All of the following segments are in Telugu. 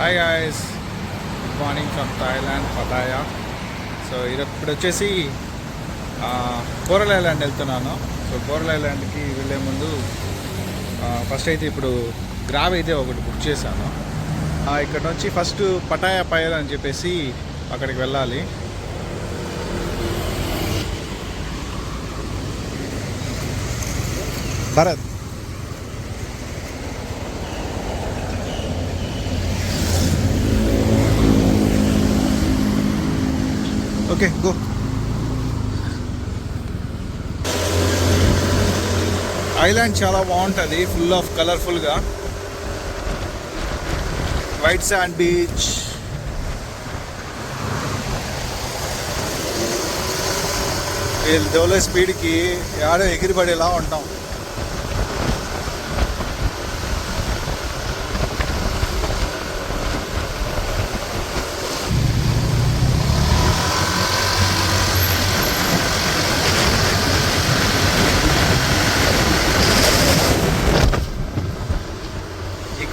Hi guys good morning from Thailand Pattaya so ఇప్పుడు వచ్చేసి కోరల్ ఐలాండ్ వెళ్తున్నాను. సో కోరల్ ఐలాండ్కి వెళ్ళే ముందు ఫస్ట్ అయితే ఇప్పుడు గ్రావ్ అయితే ఒకటి బుక్ చేశాను. ఇక్కడ నుంచి ఫస్ట్ పటాయా పయల్ అని చెప్పేసి అక్కడికి వెళ్ళాలి. Bharat okay go. ఐలాండ్ చాలా బాగుంటుంది ఫుల్ ఆఫ్ కలర్ఫుల్గా వైట్ శాండ్ బీచ్ వీళ్ళు దోలే స్పీడ్కి ఆడ ఎగిరిపడేలా ఉంటాం.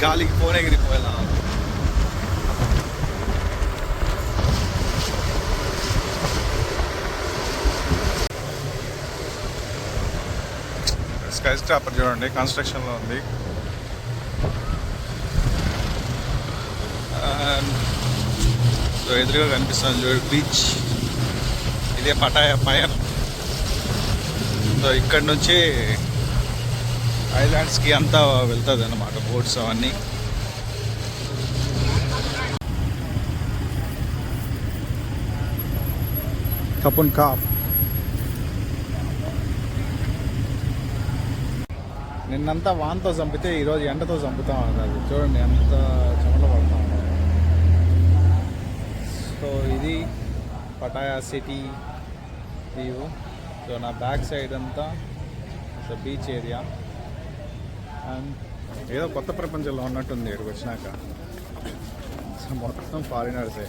గాలికి ఫోన్ ఎగిరిపోయేలా స్కై స్టాపర్ చూడండి కన్స్ట్రక్షన్లో ఉంది. సో ఎదురుగా కనిపిస్తుంది చూడు బీచ్ ఇదే పటాయ పయన్ సో ఇక్కడ నుంచి ఐలాండ్స్కి అంతా వెళ్తుంది అన్నమాట బోట్స్ అవన్నీ. కపున్ కాప్ నిన్నంతా వాన్తో చంపితే ఈరోజు ఎండతో చంపుతాం అది చూడండి ఎంత చెమట పడతాం. సో ఇది పటాయా సిటీ వ్యూ. సో నా బ్యాక్ సైడ్ అంతా బీచ్ ఏరియా. ఏదో కొత్త ప్రపంచంలో ఉన్నట్టుంది ఇక్కడికి వచ్చినాక. మొత్తం ఫారినర్సే.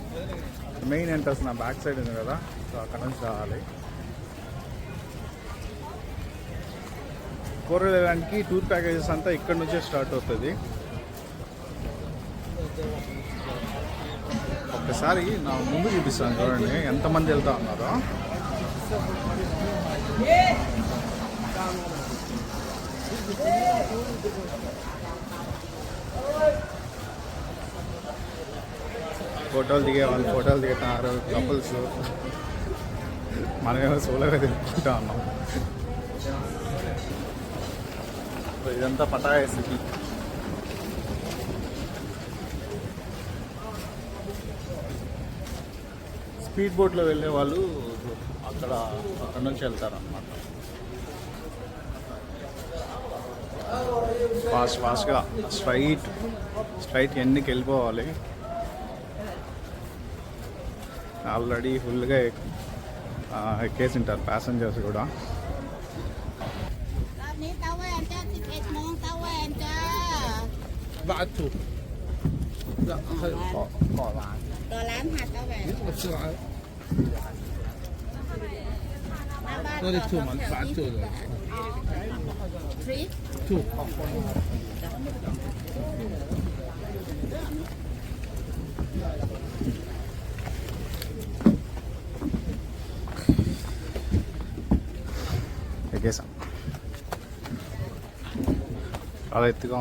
మెయిన్ ఎంట్రన్స్ నా బ్యాక్ సైడ్ ఉంది కదా సో అక్కడ నుంచి రావాలి. కోరలేడానికి టూర్ ప్యాకేజెస్ అంతా ఇక్కడ నుంచే స్టార్ట్ అవుతుంది. ఒక్కసారి నా ముందు చూపిస్తాను చూడండి ఎంతమంది వెళ్తా ఉన్నారో. ఫోటోలు దిగే వాళ్ళు ఫోటోలు దిగుతున్నారు కపుల్స్ మనమేమో సోలోగా తిరుగుకుంటా ఉన్నాం. ఇదంతా పటాయ సిటీ. స్పీడ్ బోట్లో వెళ్ళే వాళ్ళు అక్కడ అక్కడ నుంచి వెళ్తారనమాట फास्ट फास्ट स्ट्रईट स्ट्रईट एनकोवाले आलरे फुल एक्टर पैसेंजर्स ตัวร้านหาดตะแหวน three? Two. ఎక్కేసాం చాలా ఎత్తుగా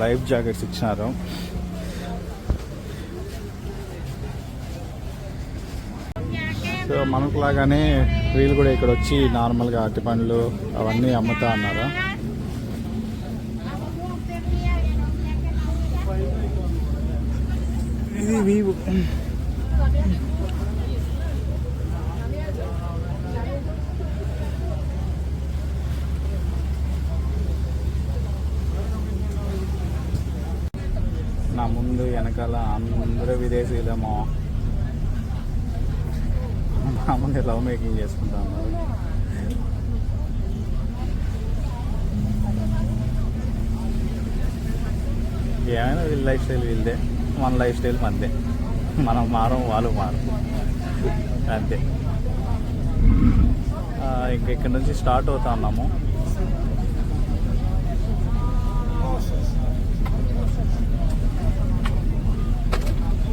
లైఫ్ జాకెట్స్ ఇచ్చినారు. సో మనకు లాగానే వీళ్ళు కూడా ఇక్కడ వచ్చి నార్మల్గా అరటి పండ్లు అవన్నీ అమ్ముతా అన్నారు? ఇది వీవు నా ముందు వెనకాల అందరూ విదేశీయులేమో. ముందే లవ్ మేకింగ్ చేసుకుంటాము ఏమైనా వీళ్ళ లైఫ్ స్టైల్ వీళ్ళదే. మన లైఫ్ స్టైల్ మనదే మనం మారం వాళ్ళు మారం అంతే. ఇంక ఇక్కడ నుంచి స్టార్ట్ అవుతా ఉన్నాము.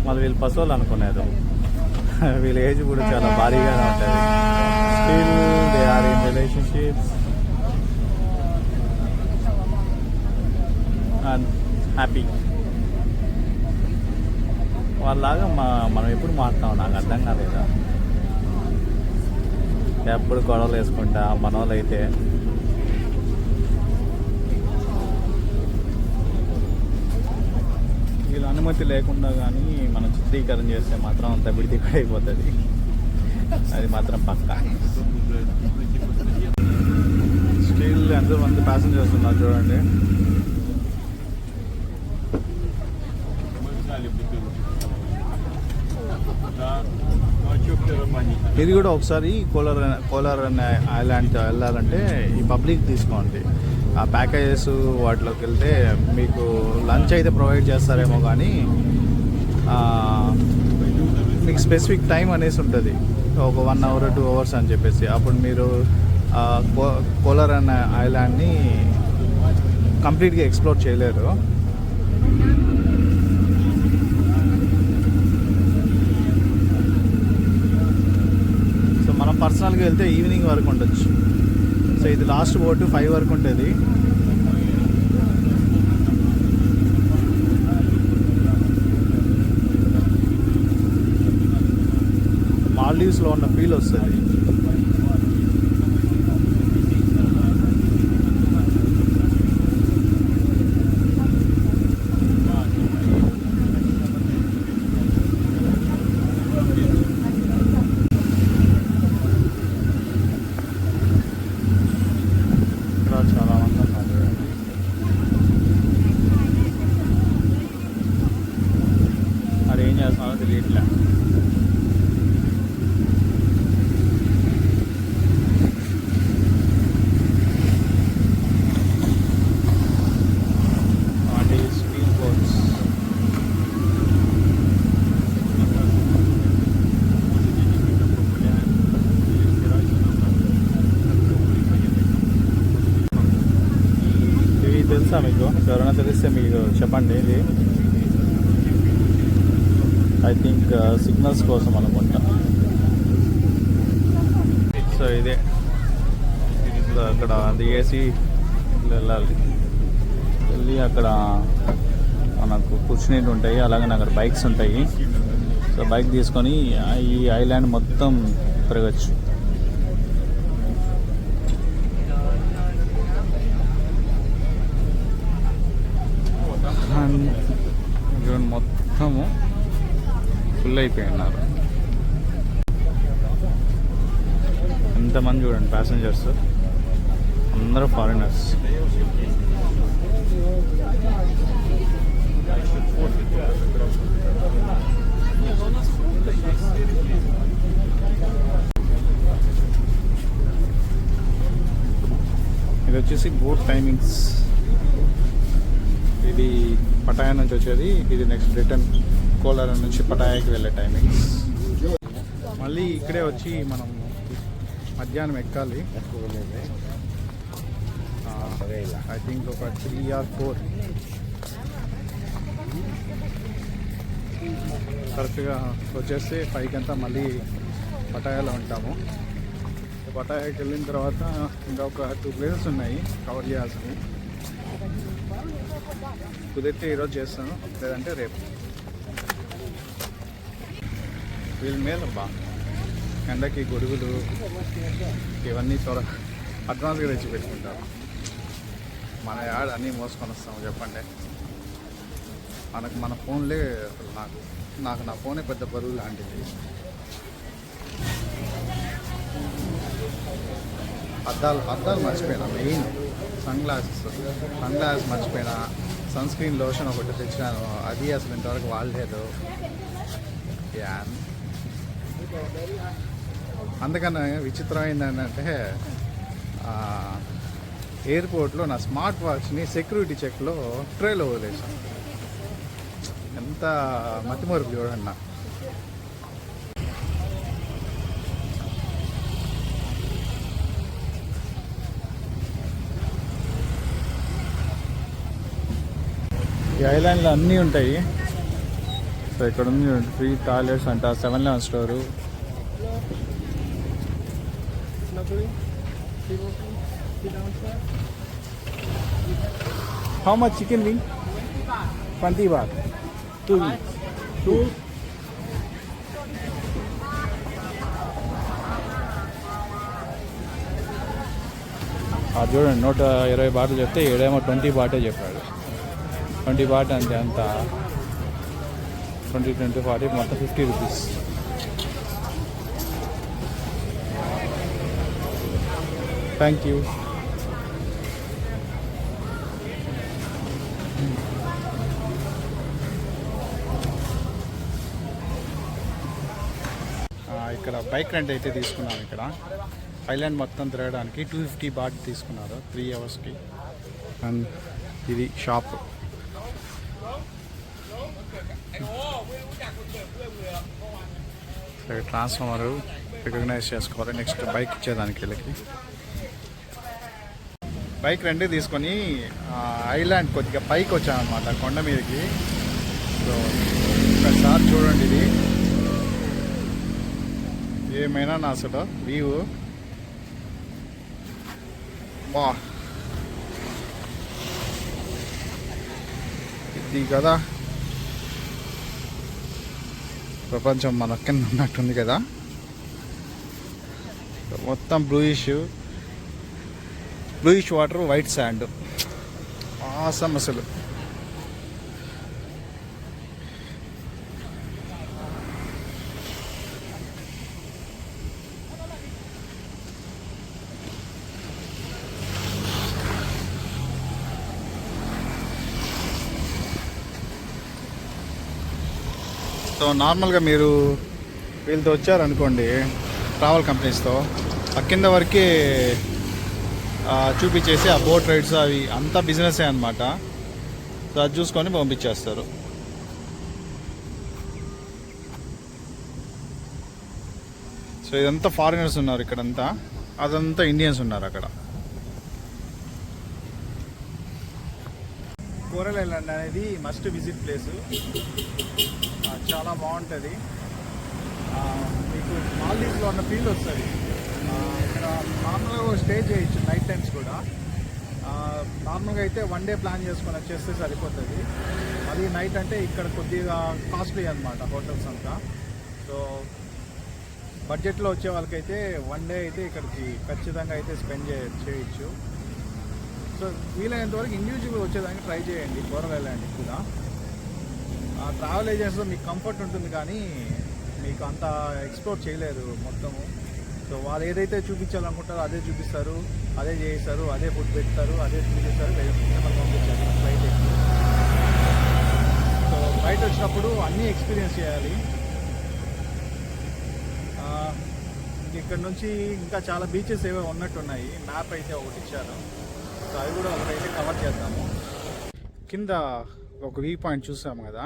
మళ్ళీ వీళ్ళు పశువులు అనుకునేది. వీళ్ళ ఏజ్ కూడా చాలా భారీగానే ఉంటుంది. Still they are in relationships and happy వాళ్ళలాగా మా మనం ఎప్పుడు మారుతాం నాకు అర్థం కాలేదు? ఎప్పుడు గొడవలు వేసుకుంటా మన వాళ్ళు అయితే అనుమతి లేకుండా కానీ మనం చిత్రీకరణ చేస్తే మాత్రం అంత విడిది అయిపోతుంది అది మాత్రం పక్క. స్టిల్ ఎంతమంది ప్యాసింజర్స్ ఉన్నారు చూడండి. ఇది కూడా ఒకసారి కోలార్ కోలార్ అనే ఐలాండ్ వెళ్ళాలంటే ఈ పబ్లిక్ తీసుకోండి. ఆ ప్యాకేజెస్ వాటిలోకి వెళ్తే మీకు లంచ్ అయితే ప్రొవైడ్ చేస్తారేమో కానీ మీకు స్పెసిఫిక్ టైం అనేసి ఉంటుంది. ఒక వన్ అవర్ టూ అవర్స్ అని చెప్పేసి. అప్పుడు మీరు కోలార్ అనే ఐలాండ్ని కంప్లీట్గా ఎక్స్ప్లోర్ చేయలేరు సో మనం పర్సనల్గా వెళ్తే ఈవినింగ్ వరకు ఉండొచ్చు. సో ఇది లాస్ట్ బోటు ఫైవ్ వరకు ఉంటుంది. మాల్డీవ్స్లో ఉన్న ఫీల్ వస్తుంది. తెలుసా మీకు? ఎవరైనా తెలిస్తే మీరు చెప్పండి ఇది. ఐ థింక్ సిగ్నల్స్ కోసం అనుకుంటా. సో ఇదే. సో అక్కడ దిగేసి ఇట్లా వెళ్ళాలి. వెళ్ళి అక్కడ మనకు కూర్చునేవి ఉంటాయి. అలాగే అక్కడ బైక్స్ ఉంటాయి. సో బైక్ తీసుకొని ఈ ఐలాండ్ మొత్తం తిరగచ్చు అండ్ చూడండి మొత్తము ఫుల్ అయిపోయి ఉన్నారు ఎంతమంది చూడండి ప్యాసింజర్స్ అందరూ ఫారినర్స్ ఇది వచ్చేసి బోట్ టైమింగ్స్ ఇది పటాయా నుంచి వచ్చేది. ఇది నెక్స్ట్ రిటర్న్ కోలార నుంచి పటాయాకి వెళ్ళే టైమింగ్స్ మళ్ళీ ఇక్కడే వచ్చి మనం మధ్యాహ్నం ఎక్కాలి. ఐ థింక్ ఒక త్రీ ఆర్ ఫోర్ కరెక్ట్గా వచ్చేస్తే ఫైవ్ అంతా మళ్ళీ పటాయాలో ఉంటాము. పటాయాకి వెళ్ళిన తర్వాత ఇంకా ఒక టూ ప్లేసెస్ ఉన్నాయి కవర్ చేయాల్సినవి. కుదిరితే ఈరోజు చేస్తాను. లేదంటే రేపు. వీళ్ళ మేలబ్బా ఎండకి గొడుగులు ఇవన్నీ త్వర అడ్వాన్స్గా తెచ్చి పెట్టుకుంటారు మన యాడ్ అన్నీ మోసుకొని వస్తాము చెప్పండి. మనకు మన ఫోన్లే నాకు. నాకు నా ఫోనే పెద్ద బరువు లాంటిది. అద్దాలు అద్దాలు మర్చిపోయినా main. Sunglasses. Sunglasses మర్చిపోయినా. సన్ స్క్రీన్ లోషన్ ఒకటి తెచ్చినాను. అది అసలు ఇంతవరకు వాడలేదు. యాన్ అందుకని విచిత్రమైంది ఏంటంటే ఎయిర్పోర్ట్లో నా స్మార్ట్ వాచ్ని సెక్యూరిటీ చెక్లో ట్రేలో వదిలేసాను ఎంత మతిమరుపు చూడండి నా ఈ ఐలాండ్లో అన్నీ ఉంటాయి. సో ఇక్కడ ఉంది ఫ్రీ టాయిలెట్స్ అంట seven eleven store how much chicken wing twenty baht two two అది చూడండి నూట ఇరవై బాటలు చెప్తే ఏడేమో ట్వంటీ బాటే చెప్పాడు. ట్వంటీ బాట్ అంతే అంత. ట్వంటీ ట్వంటీ ఫార్టీ మొత్తం ఫిఫ్టీ రూపీస్. థ్యాంక్ యూ ఇక్కడ బైక్ రెంట్ అయితే తీసుకున్నాను ఇక్కడ. ఐలాండ్ మొత్తం తిరగడానికి టూ ఫిఫ్టీ బాట్ తీసుకున్నారు త్రీ అవర్స్కి అండ్ ఇది షాప్ ట్రాన్స్ఫార్మర్ రికగ్నైజ్ చేసుకోవాలి. నెక్స్ట్ బైక్ ఇచ్చేదానికి వీళ్ళకి. బైక్ రెండు తీసుకొని ఐలాండ్ కొద్దిగా పైకి వచ్చామన్నమాట కొండ మీదకి. సో ఒకసారి చూడండి ఇది. ఏమైనా నా అసలు వ్యూ. బా. ఇది కదా. ప్రపంచం మన కింద ఉన్నట్టుంది కదా. మొత్తం bluish bluish water white sand awesome అసలు సో నార్మల్గా మీరు వీళ్ళతో వచ్చారనుకోండి ట్రావెల్ కంపెనీస్తో ఆ కింద వరకే చూపించేసి ఆ బోట్ రైడ్స్ అవి అంతా బిజినెసే అనమాట సో అది చూసుకొని పంపించేస్తారు. సో ఇదంతా ఫారినర్స్ ఉన్నారు ఇక్కడంతా. అదంతా ఇండియన్స్ ఉన్నారు అక్కడ. కోరల్ అనేది మస్ట్ విజిట్ ప్లేస్ చాలా బాగుంటుంది. మీకు మాల్దీవ్స్లో ఉన్న ఫీల్ వస్తుంది. ఇక్కడ నార్మల్గా స్టే చేయొచ్చు నైట్ టైమ్స్ కూడా. నార్మల్గా అయితే వన్ డే ప్లాన్ చేసుకొని వచ్చేస్తే సరిపోతుంది. అది నైట్ అంటే ఇక్కడ కొద్దిగా కాస్ట్లీ అనమాట హోటల్స్ అంతా. సో బడ్జెట్లో వచ్చే వాళ్ళకైతే వన్ డే అయితే ఇక్కడికి ఖచ్చితంగా అయితే స్పెండ్ చే చేయొచ్చు. సో వీలైనంత వరకు ఇండివిజువల్ వచ్చేదానికి ట్రై చేయండి కూరగాయలు కూడా. ట్రావెల్ ఏజెన్సీలో మీకు కంఫర్ట్ ఉంటుంది కానీ మీకు అంత ఎక్స్ప్లోర్ చేయలేదు మొత్తము సో వాళ్ళు ఏదైతే చూపించాలనుకుంటారో అదే చూపిస్తారు అదే చేయిస్తారు అదే ఫుడ్ పెడతారు అదే చూపిస్తారు మిమ్మల్ని పంపించారు ఫ్లైట్ ఎక్కి. సో ఫ్లైట్ వచ్చినప్పుడు అన్నీ ఎక్స్పీరియన్స్ చేయాలి. ఇంక ఇక్కడ నుంచి ఇంకా చాలా బీచెస్ ఏవో ఉన్నట్టున్నాయి. మ్యాప్ అయితే ఒకటి ఇచ్చారు. సో అవి కూడా ఒకటైతే కవర్ చేద్దాము. కింద ఒక వ్యూ పాయింట్ చూసాము కదా.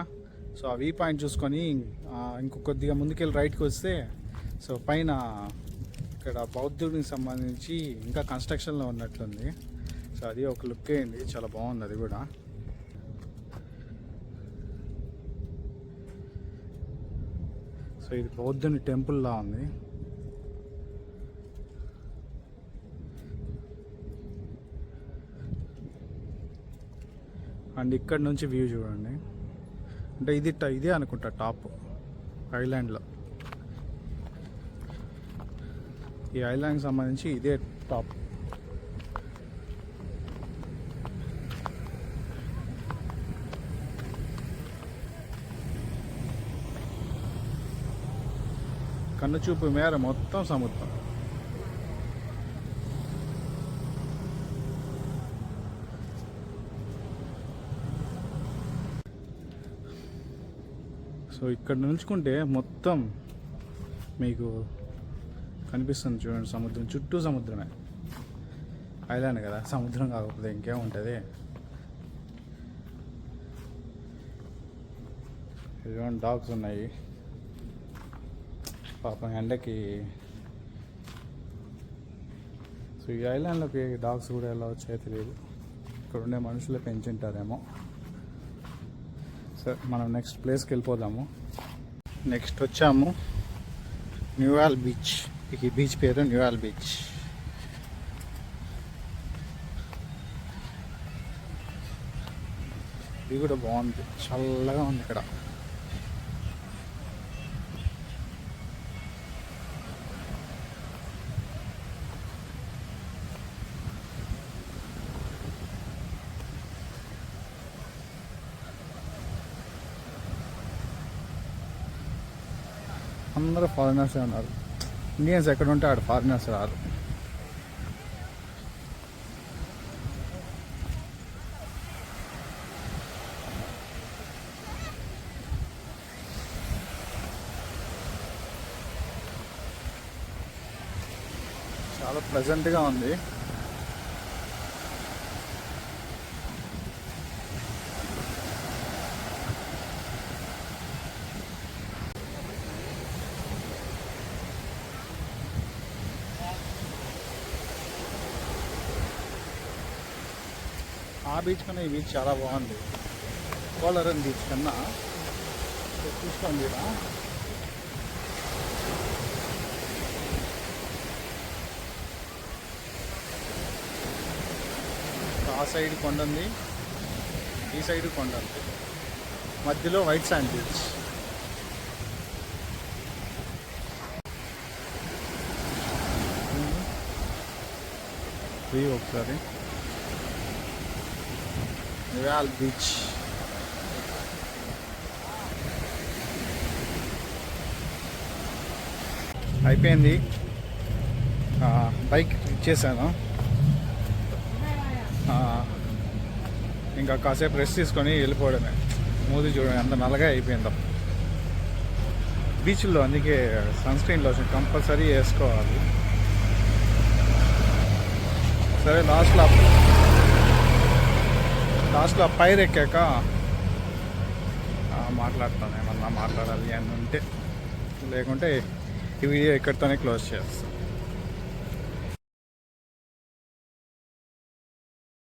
సో ఆ వ్యూ పాయింట్ చూసుకొని ఇంకొద్దిగా ఇంకో కొద్దిగా ముందుకెళ్ళి రైట్కి వస్తే సో పైన ఇక్కడ బౌద్ధుడికి సంబంధించి ఇంకా కన్స్ట్రక్షన్లో ఉన్నట్లుంది. సో అది ఒక లుక్ అయింది చాలా బాగుంది అది కూడా. సో ఇది బౌద్ధుని టెంపుల్లా ఉంది. అండ్ ఇక్కడ నుంచి వ్యూ చూడండి. అంటే ఇది ఇదే అనుకుంటా టాప్. ఐలాండ్లో. ఈ ఐలాండ్కి సంబంధించి ఇదే టాప్. కన్ను చూపు మేర మొత్తం సముద్రం. సో ఇక్కడ నిల్చుకుంటే మొత్తం మీకు కనిపిస్తుంది చూడండి సముద్రం. చుట్టూ సముద్రమే. ఐలాండ్ కదా. సముద్రం కాకపోతే ఇంకేముంటుంది ఇదిగోండి డాగ్స్ ఉన్నాయి. పాపం ఎండకి. సో ఈ ఐలాండ్లోకి డాగ్స్ కూడా ఎలా వచ్చాయో తెలియదు. ఇక్కడ ఉండే మనుషులు పెంచుంటారేమో. సరే మనం నెక్స్ట్ ప్లేస్కి వెళ్ళిపోదాము. నెక్స్ట్ వచ్చాము. న్యూయాల్ బీచ్ ఈ బీచ్ పేరు న్యూయాల్ బీచ్ ఇది కూడా బాగుంది. చల్లగా ఉంది ఇక్కడ అందరూ ఫారినర్స్ ఉన్నారు ఇండియన్స్ ఎక్కడ ఉంటే ఆడ ఫారినర్స్ రారు. చాలా ప్లెజెంట్గా ఉంది. బీచ్ కన్నా ఈ బీచ్ చాలా బాగుంది. కోలరం బీచ్ కన్నా. చూసుకోండి ఆ సైడ్ కొండ ఉంది ఈ సైడ్ కొండ ఉంది మధ్యలో వైట్ శాండ్ బీచ్ ఒకసారి. నివాల్ బీచ్ అయిపోయింది. బైక్ ఇచ్చేసాను. ఇంకా కాసేపు రెస్ట్ తీసుకొని వెళ్ళిపోవడమే. మూది చూడండి అంత నల్లగా అయిపోయిందా. బీచ్లో అందుకే సన్స్క్రీన్ లోషన్ కంపల్సరీ వేసుకోవాలి. సరే లాస్ట్లో లాస్ట్లో పైరు ఎక్కాక మాట్లాడతాను ఏమన్నా మాట్లాడాలి అని ఉంటే లేకుంటే ఈ వీడియో ఇక్కడితోనే క్లోజ్ చేస్తాను.